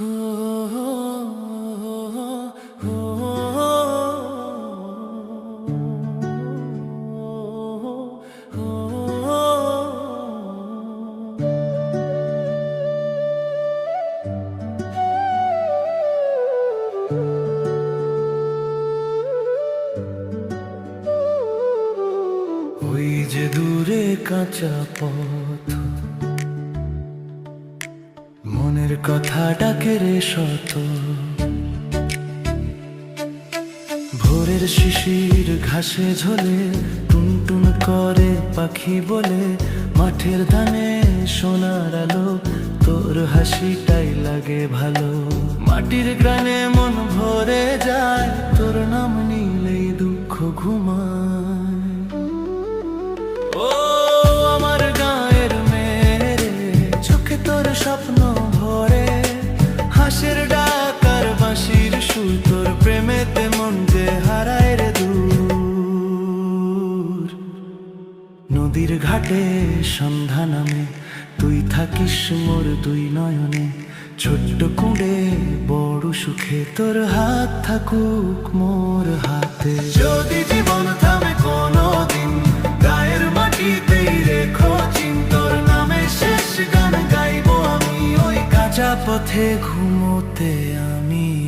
ওই যে দূরে কাঁচা পথ কথা ডাকে রে শত। ভোরের শিশির ঘাসে ঝোলে, টুনটুন করে পাখি বলে, মাঠের ধানে সোনার আলো, তোর হাসিটাই লাগে ভালো। মাটির গ্রানে মন ভরে নদীর ঘাটে সন্ধ্যা নামে, তুই থাকিস মোর দুই নয়নে। ছোট্ট কুঁড়ে বড় সুখে তোর হাত থাকুক মোর হাতে। যদি জীবন থামে কোনো দিন গায়ের মাটিতেই রেখো চিন। তোর নামে শেষ গান গাইবো আমি, ওই কাঁচা পথে ঘুমোতে আমি।